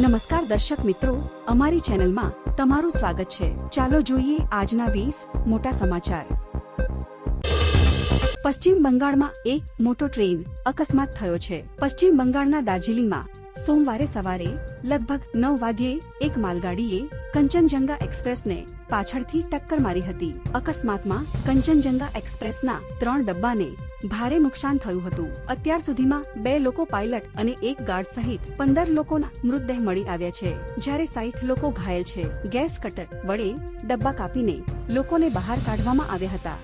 નમસ્કાર દર્શક મિત્રો, અમારી ચેનલમાં તમારું સ્વાગત છે. ચાલો જોઈએ આજના વીસ મોટા સમાચાર. પશ્ચિમ બંગાળમાં એક મોટો ટ્રેન અકસ્માત થયો છે. પશ્ચિમ બંગાળના દાર્જિલિંગમાં સોમવારે સવારે લગભગ નવ વાગ્યે એક માલગાડીએ કંચનજંગા એક્સપ્રેસને પાછળથી ટક્કર મારી હતી. અકસ્માતમાં કંચનજંગા એક્સપ્રેસના ત્રણ ડબ્બાને ભારે નુકસાન થયું હતું. અત્યાર સુધીમાં બે લોકો પાયલટ અને એક ગાર્ડ સહિત પંદર લોકોના મૃતદેહ મળી આવ્યા છે. જ્યારે સાઈઠ લોકો ઘાયલ છે, ગેસ કટર વડે ડબ્બા કાપીને લોકોને બહાર કાઢવામાં આવ્યા હતા.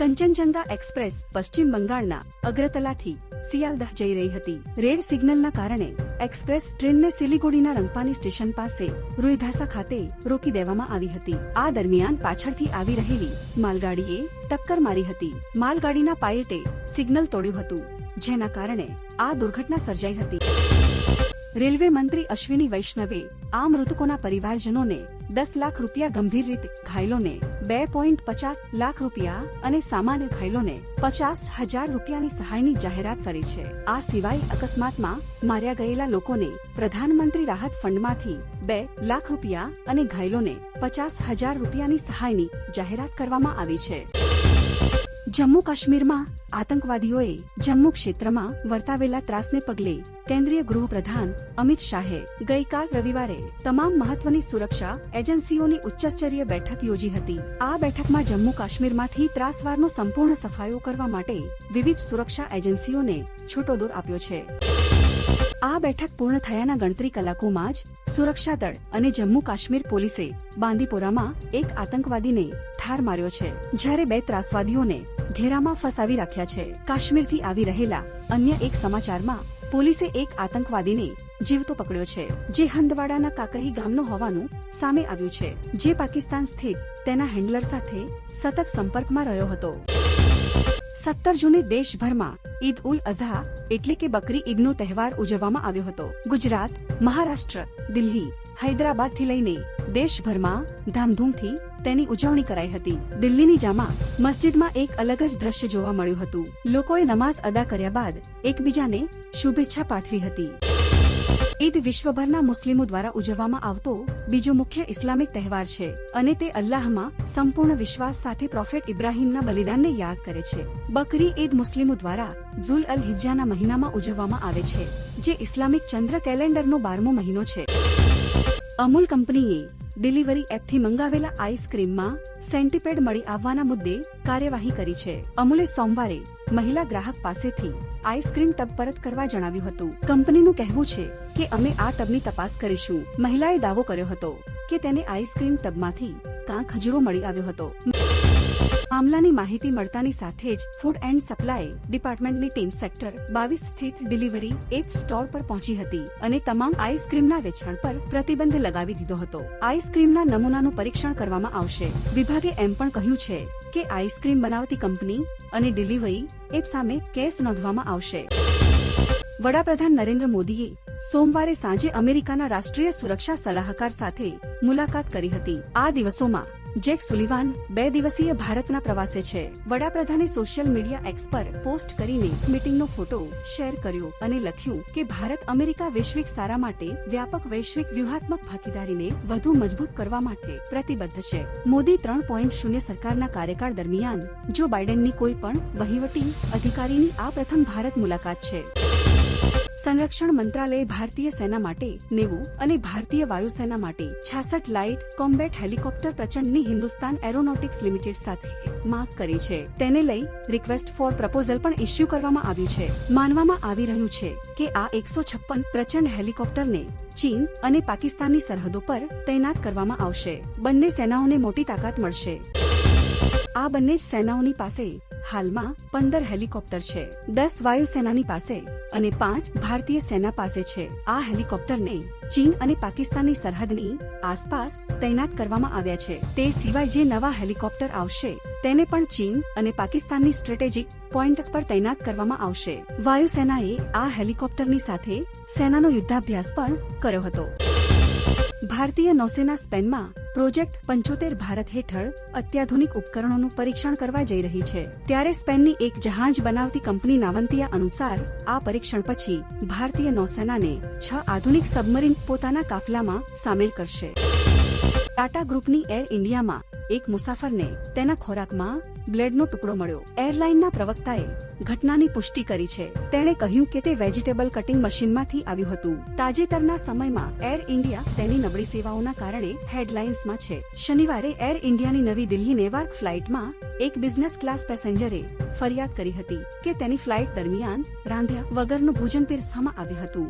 કંચનજંગા એક્સપ્રેસ પશ્ચિમ બંગાળના અગ્રતલાથી સિયાલદહ જઈ રહી હતી. રેડ સિગ્નલના કારણે એક્સપ્રેસ ટ્રેનને સિલિગુડીના રંગપાની સ્ટેશન પાસે રૂઈધાસા ખાતે રોકી દેવામાં આવી હતી. આ દરમિયાન પાછળથી આવી રહેલી માલગાડીએ ટક્કર મારી હતી. માલગાડીના પાયલટે સિગ્નલ તોડ્યું હતું, જેના કારણે આ દુર્ઘટના સર્જાઈ હતી. રેલવે મંત્રી અશ્વિની વૈષ્ણવે આ મૃતકોના પરિવારજનોને દસ લાખ રૂપિયા ગંભીર રીતે ઘાયલોને બે પોઈન્ટ પચાસ લાખ રૂપિયા અને સામાન્ય ઘાયલોને પચાસ હજાર રૂપિયાની સહાયની જાહેરાત કરી છે. આ સિવાય અકસ્માતમાં માર્યા ગયેલા લોકોને પ્રધાનમંત્રી રાહત ફંડમાંથી બે લાખ રૂપિયા અને ઘાયલોને પચાસ હજાર રૂપિયાની સહાયની જાહેરાત કરવામાં આવી છે. જમ્મુ કાશ્મીરમાં આતંકવાદીઓએ જમ્મુ ક્ષેત્રમાં વર્તાવેલા ત્રાસને પગલે કેન્દ્રીય ગૃહપ્રધાન અમિત શાહે ગઈકાલ રવિવારે તમામ મહત્વની સુરક્ષા એજન્સીઓની ઉચ્ચસ્તરીય બેઠક યોજી હતી. આ બેઠકમાં જમ્મુ કાશ્મીરમાંથી ત્રાસવારનો સંપૂર્ણ સફાયો કરવા માટે વિવિધ સુરક્ષા એજન્સીઓને છૂટો દોર આપ્યો છે. આ બેઠક પૂર્ણ થયાના ગણતરી કલાકોમાં જ સુરક્ષા દળ અને જમ્મુ કાશ્મીર પોલીસે બાંદીપોરામાં એક આતંકવાદીને ઠાર માર્યો છે. જ્યારે બે ત્રાસવાદીઓને ઘેરામાં ફસાવી રાખ્યા છે. કાશ્મીરથી આવી રહેલા અન્ય એક સમાચારમાં પોલીસે એક આતંકવાદીને જીવતો પકડ્યો છે, જે હંદવાડાના કાકહી ગામનો હોવાનું સામે આવ્યું છે. જે પાકિસ્તાન સ્થિત તેના હેન્ડલર સાથે સતત સંપર્કમાં રહ્યો હતો. સત્તર જૂને દેશભરમાં ઈદ ઉલ અઝહા એટલે કે બકરી ઈદનો તહેવાર ઉજવવામાં આવ્યો હતો. ગુજરાત, મહારાષ્ટ્ર, દિલ્હી, હૈદરાબાદથી લઈને દેશભરમાં ધામધૂમથી તેની ઉજવણી કરાઈ હતી. દિલ્હીની જામા મસ્જિદમાં એક અલગ જ દ્રશ્ય જોવા મળ્યું હતું. લોકોએ નમાઝ અદા કર્યા બાદ એકબીજાને શુભેચ્છા પાઠવી હતી. ઈદ વિશ્વભરના મુસ્લિમો દ્વારા ઉજવવામાં આવતો બીજો મુખ્ય ઇસ્લામિક તહેવાર છે અને તે અલ્લાહમાં સંપૂર્ણ વિશ્વાસ સાથે પ્રોફેટ ઇબ્રાહીમના બલિદાનને યાદ કરે છે. બકરી ઈદ મુસ્લિમો દ્વારા ઝુલ અલ હિજ્જાના મહિનામાં ઉજવવામાં આવે છે, જે ઇસ્લામિક ચંદ્ર કેલેન્ડરનો બારમો મહિનો છે. અમૂલ કંપનીએ ડિલિવરી એપથી મંગાવેલા આઈસ્ક્રીમમાં સેન્ટીપેડ મળી આવવાના મુદ્દે કાર્યવાહી કરી છે. અમૂલે સોમવારે મહિલા ગ્રાહક પાસેથી આઈસ્ક્રીમ ટબ પરત કરવા જણાવ્યું હતું. કંપનીનું કહેવું છે કે અમે આ ટબની તપાસ કરીશું. મહિલાએ દાવો કર્યો હતો. કે તેને આઈસ્ક્રીમ ટબમાંથી કાં ખજૂરો મળી આવ્યો હતો. મામલાની માહિતી મળતાની સાથે જ ફૂડ એન્ડ સપ્લાય ડિપાર્ટમેન્ટની ટીમ સેક્ટર બાવીસ સ્થિત ડિલિવરી એપ સ્ટોર પર પહોંચી હતી અને તમામ આઈસ્ક્રીમના વેચાણ પર પ્રતિબંધ લગાવી દીધો હતો. આઈસ્ક્રીમના નમૂનાનું પરીક્ષણ કરવામાં આવશે. વિભાગે એમ પણ કહ્યું છે કે આઈસ્ક્રીમ બનાવતી કંપની અને ડિલિવરી એપ સામે કેસ નોંધવામાં આવશે. વડાપ્રધાન નરેન્દ્ર મોદીએ સોમવારે સાંજે અમેરિકાના રાષ્ટ્રીય સુરક્ષા સલાહકાર સાથે મુલાકાત કરી હતી. આ દિવસોમાં જેક સુલિવાન બે દિવસીય ભારતના પ્રવાસે છે. વડાપ્રધાને સોશિયલ મીડિયા એક્સ પર પોસ્ટ કરીને મીટિંગનો ફોટો શેર કર્યો અને લખ્યું કે ભારત અમેરિકા વૈશ્વિક સારા માટે વ્યાપક વૈશ્વિક વ્યૂહાત્મક ભાગીદારીને વધુ મજબૂત કરવા માટે પ્રતિબદ્ધ છે. મોદી ત્રણ પોઈન્ટ શૂન્ય સરકારના કાર્યકાળ દરમિયાન જો બાઇડેનની કોઈ પણ વહીવટી અધિકારીની આ પ્રથમ ભારત મુલાકાત છે. સંરક્ષણ મંત્રાલયે ભારતીય સેના માટે નેવું અને ભારતીય વાયુસેના માટે છાસઠ લાઇટ કોમ્બેટ હેલિકોપ્ટર પ્રચંડની હિન્દુસ્તાન એરોનોટિક્સ લિમિટેડ સાથે માંગ કરી છે. તેને લઈ રિક્વેસ્ટ ફોર પ્રપોઝલ પણ ઇસ્યુ કરવામાં આવ્યું છે. માનવામાં આવી રહ્યું છે કે આ એકસો છપ્પન પ્રચંડ હેલિકોપ્ટરને ચીન અને પાકિસ્તાનની સરહદો પર તૈનાત કરવામાં આવશે. બંને સેનાઓને મોટી તાકાત મળશે. આ બંને સેનાઓની પાસે હાલમાં પંદર હેલિકોપ્ટર છે, દસ વાયુસેનાની પાસે અને પાંચ ભારતીય સેના પાસે છે. આ હેલિકોપ્ટરને ચીન અને પાકિસ્તાનની સરહદની આસપાસ તૈનાત કરવામાં આવ્યા છે. તે સિવાય જે નવા હેલિકોપ્ટર આવશે, તેને પણ ચીન અને પાકિસ્તાનની સ્ટ્રેટેજિક પોઈન્ટ્સ પર તૈનાત કરવામાં આવશે. વાયુસેનાએ આ હેલિકોપ્ટરની સાથે સેનાનો યુદ્ધાભ્યાસ પણ કર્યો હતો. ભારતીય નૌસેના સ્પેનમાં પ્રોજેક્ટ પંચોતેર ભારત હેઠળ અત્યાધુનિક ઉપકરણોનું પરીક્ષણ કરવા જઈ રહી છે. ત્યારે સ્પેનની એક જહાજ બનાવતી કંપની નાવંતિયા અનુસાર, આ પરીક્ષણ પછી ભારતીય નૌસેનાને છ આધુનિક સબમરીન પોતાના કાફલામાં સામેલ કરશે. ટાટા ગ્રુપની એર ઇન્ડિયામાં એક મુસાફરને તેના ખોરાકમાં બ્લેડનો ટુકડો મળ્યો. એરલાઇનના પ્રવક્તાએ ઘટનાની પુષ્ટિ કરી છે. તેણે કહ્યું કે તે વેજીટેબલ કટિંગ મશીનમાંથી આવ્યું હતું. તાજેતરના સમયમાં એર ઇન્ડિયા તેની નબળી સેવાઓના કારણે હેડલાઇન્સમાં છે. શનિવારે એર ઇન્ડિયાની નવી દિલ્હી નેવાર્ક ફ્લાઇટમાં એક બિઝનેસ ક્લાસ પેસેન્જરે ફરિયાદ કરી હતી કે તેની ફ્લાઇટ દરમિયાન રાંધ્યા વગરનું ભોજન પીરસવામાં આવ્યું હતું.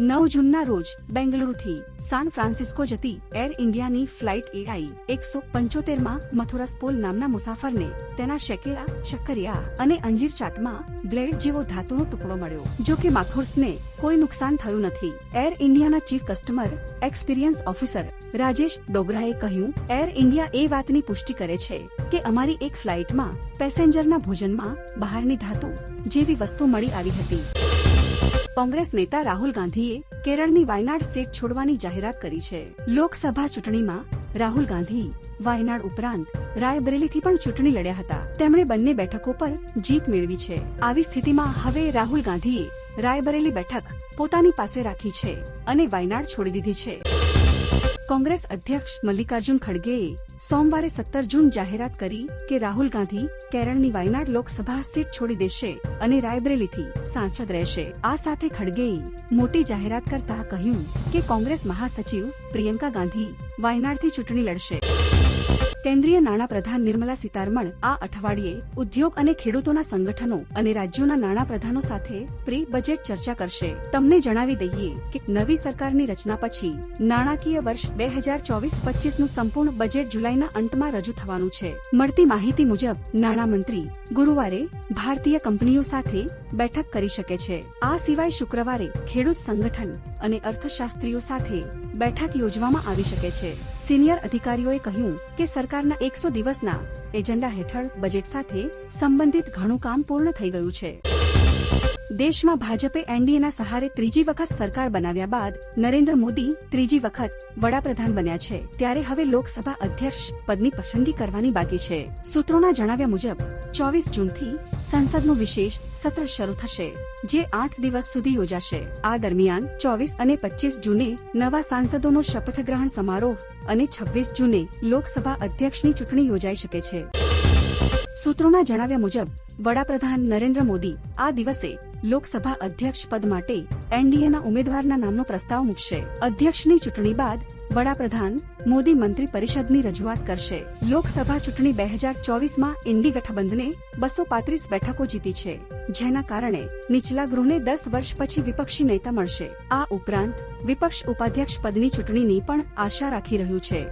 નવ જૂનના રોજ બેંગલુરુથી સાન ફ્રાન્સિસ્કો જતી એર ઇન્ડિયાની ફ્લાઇટ એઆઈ એકસો પંચોતેરમાં મથુરસપોલ નામના મુસાફરને તેના શેકેલા શક્કરિયા અને અંજીર ચાટમાં બ્લેડ જેવો ધાતુનો ટુકડો મળ્યો જો કે માથુર્સને કોઈ નુકસાન થયું નથી. એર ઇન્ડિયાના chief customer, experience officer, Rajesh ડોગરાએ કહ્યું, એર ઇન્ડિયા એ વાતની પુષ્ટિ કરે છે કે અમારી એક ફ્લાઇટમાં પેસેન્જરના ભોજનમાં બહારની ધાતુ જેવી વસ્તુ મળી આવી હતી. કોંગ્રેસ નેતા રાહુલ ગાંધીએ કેરળની વાયનાડ સીટ છોડવાની જાહેરાત કરી છે. લોકસભા ચૂંટણીમાં રાહુલ ગાંધી, વાયનાડ ઉપરાંત રાયબરેલીથી પણ ચૂંટણી લડ્યા હતા. તેમણે બંને બેઠકો પર જીત મેળવી છે. આવી સ્થિતિમાં હવે રાહુલ ગાંધીએ રાયબરેલી બેઠક પોતાની પાસે રાખી છે અને વાયનાડ છોડી દીધી છે. કોંગ્રેસ અધ્યક્ષ મલ્લિકાર્જુન ખડગેએ સોમવારે સત્તર જૂન જાહેરાત કરી કે રાહુલ ગાંધી કેરળની વાયનાડ લોકસભા સીટ છોડી દેશે અને રાયબરેલીથી સાંસદ રહેશે. આ સાથે ખડગેએ મોટી જાહેરાત કરતા કહ્યું કે કોંગ્રેસ મહાસચિવ પ્રિયંકા ગાંધી વાયનાડથી ચૂંટણી લડશે. કેન્દ્રીય નાણાપ્રધાન નિર્મલા સીતારમણ આ અઠવાડિયે ઉદ્યોગ અને ખેડૂતોના સંગઠનો અને રાજ્યોના નાણાપ્રધાનો સાથે પ્રી બજેટ ચર્ચા કરશે. તમને જણાવી દઈએ કે નવી સરકારની રચના પછી નાણાકીય વર્ષ બે હજાર ચોવીસ પચીસનું સંપૂર્ણ બજેટ જુલાઈના અંતમાં રજૂ થવાનું છે. મળતી માહિતી મુજબ, નાણામંત્રી ગુરુવારે ભારતીય કંપનીઓ સાથે બેઠક કરી શકે છે. આ સિવાય શુક્રવારે ખેડૂત સંગઠન અને અર્થશાસ્ત્રીઓ સાથે બેઠક યોજવામાં આવી શકે છે. સિનિયર અધિકારીઓએ કહ્યું કે સરકારના એકસો દિવસના એજન્ડા હેઠળ બજેટ સાથે સંબંધિત ઘણું કામ પૂર્ણ થઈ ગયું છે. દેશમાં ભાજપે એનડીએના સહારે ત્રીજી વખત સરકાર બનાવ્યા બાદ નરેન્દ્ર મોદી ત્રીજી વખત વડાપ્રધાન બન્યા છે. ત્યારે હવે લોકસભા અધ્યક્ષ પદની પસંદગી કરવાની બાકી છે. સૂત્રોના જણાવ્યા મુજબ, ચોવીસ જૂનથી સંસદનું વિશેષ સત્ર શરૂ થશે, જે આઠ દિવસ સુધી યોજાશે. આ દરમિયાન ચોવીસ અને પચીસ જૂને નવા સાંસદોનો શપથ ગ્રહણ સમારોહ અને છવ્વીસ જૂને લોકસભા અધ્યક્ષની ચૂંટણી યોજાઈ શકે છે. સૂત્રોના જણાવ્યા મુજબ, વડાપ્રધાન નરેન્દ્ર મોદી આ દિવસે લોકસભા અધ્યક્ષ પદ માટે એનડીએના ઉમેદવારના નામનો પ્રસ્તાવ મૂકશે. અધ્યક્ષની ચૂંટણી બાદ વડાપ્રધાન મોદી મંત્રી પરિષદની રજૂઆત કરશે. લોકસભા ચૂંટણી બે હજાર ચોવીસમાં ઇન્ડી ગઠબંધને બસો પાંત્રીસ બેઠકો જીતી છે, જેના કારણે નીચલા ગૃહને દસ વર્ષ પછી વિપક્ષી નેતા મળશે. આ ઉપરાંત વિપક્ષ ઉપાધ્યક્ષ પદની ચૂંટણીની પણ આશા રાખી રહ્યું છે.